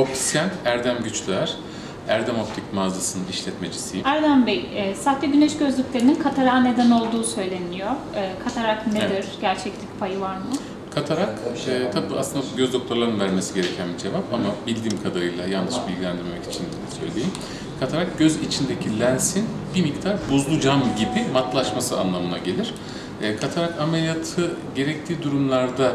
Optisyen Erdem Güçlüer. Erdem Optik mağazasının işletmecisiyim. Erdem Bey, e, sahte güneş gözlüklerinin katara neden olduğu söyleniyor. E, katarak nedir? Evet. Gerçeklik payı var mı? Katarak, e, tabii aslında göz doktorlarının vermesi gereken bir cevap ama bildiğim kadarıyla yanlış bilgilendirmek için söyleyeyim. Katarak göz içindeki lensin bir miktar buzlu cam gibi matlaşması anlamına gelir. E, katarak ameliyatı gerektiği durumlarda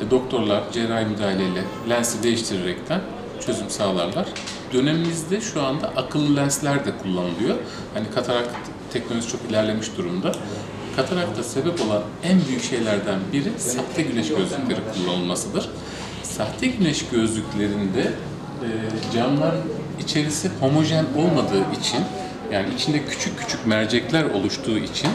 e, doktorlar cerrahi müdahaleyle lensi değiştirerekten çözüm sağlarlar. Dönemimizde şu anda akıllı lensler de kullanılıyor. Hani katarak teknolojisi çok ilerlemiş durumda. Katarakta sebep olan en büyük şeylerden biri sahte güneş gözlükleri kullanılmasıdır. Sahte güneş gözlüklerinde e, camların içerisi homojen olmadığı için yani içinde küçük küçük mercekler oluştuğu için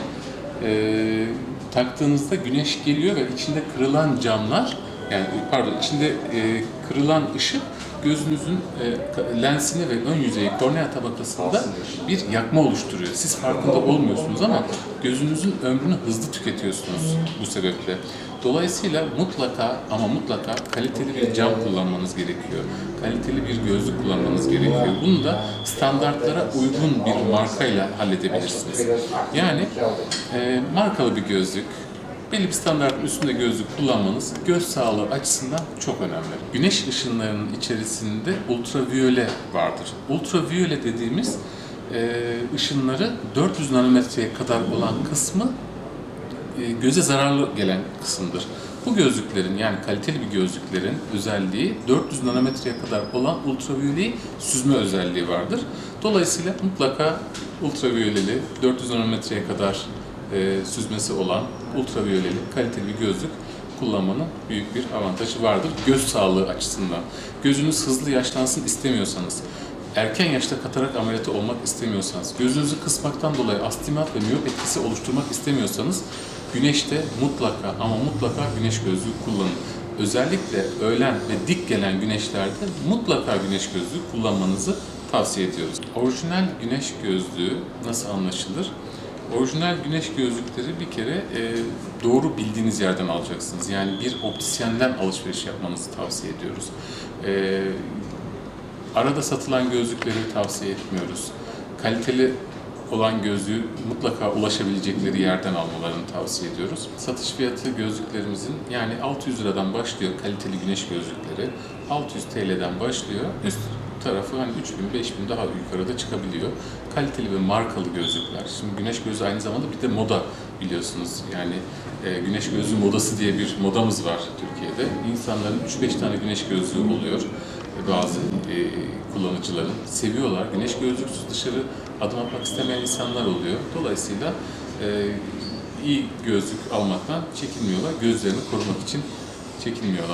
e, taktığınızda güneş geliyor ve içinde kırılan camlar yani pardon içinde e, kırılan ışık gözünüzün e, lensini ve ön yüzeyi kornea tabakasında bir yakma oluşturuyor. Siz farkında olmuyorsunuz ama gözünüzün ömrünü hızlı tüketiyorsunuz bu sebeple. Dolayısıyla mutlaka ama mutlaka kaliteli bir cam kullanmanız gerekiyor. Kaliteli bir gözlük kullanmanız gerekiyor. Bunu da standartlara uygun bir markayla halledebilirsiniz. Yani e, markalı bir gözlük, belli bir standartın üstünde gözlük kullanmanız göz sağlığı açısından çok önemli. Güneş ışınlarının içerisinde ultraviyole vardır. Ultraviyole dediğimiz e, ışınları 400 nanometreye kadar olan kısmı e, göze zararlı gelen kısımdır. Bu gözlüklerin yani kaliteli bir gözlüklerin özelliği 400 nanometreye kadar olan ultraviyoleyi süzme özelliği vardır. Dolayısıyla mutlaka ultraviyoleli 400 nanometreye kadar e, süzmesi olan ultraviyoleli kaliteli bir gözlük kullanmanın büyük bir avantajı vardır göz sağlığı açısından. Gözünüz hızlı yaşlansın istemiyorsanız, erken yaşta katarak ameliyatı olmak istemiyorsanız, gözünüzü kısmaktan dolayı astigmat ve miyop etkisi oluşturmak istemiyorsanız güneşte mutlaka ama mutlaka güneş gözlüğü kullanın. Özellikle öğlen ve dik gelen güneşlerde mutlaka güneş gözlüğü kullanmanızı tavsiye ediyoruz. Orijinal güneş gözlüğü nasıl anlaşılır? Orijinal güneş gözlükleri bir kere e, doğru bildiğiniz yerden alacaksınız. Yani bir optisyenden alışveriş yapmanızı tavsiye ediyoruz. E, arada satılan gözlükleri tavsiye etmiyoruz. Kaliteli olan gözlüğü mutlaka ulaşabilecekleri yerden almalarını tavsiye ediyoruz. Satış fiyatı gözlüklerimizin yani 600 liradan başlıyor kaliteli güneş gözlükleri. 600 TL'den başlıyor. Üst tarafı hani 3000 5000 daha yukarıda çıkabiliyor. Kaliteli ve markalı gözlükler. Şimdi güneş gözlüğü aynı zamanda bir de moda biliyorsunuz. Yani e, güneş gözlüğü modası diye bir modamız var Türkiye'de. İnsanların 3-5 tane güneş gözlüğü oluyor bazı e, kullanıcıların seviyorlar. Güneş gözlüksüz dışarı adım atmak istemeyen insanlar oluyor. Dolayısıyla e, iyi gözlük almaktan çekinmiyorlar. Gözlerini korumak için çekinmiyorlar.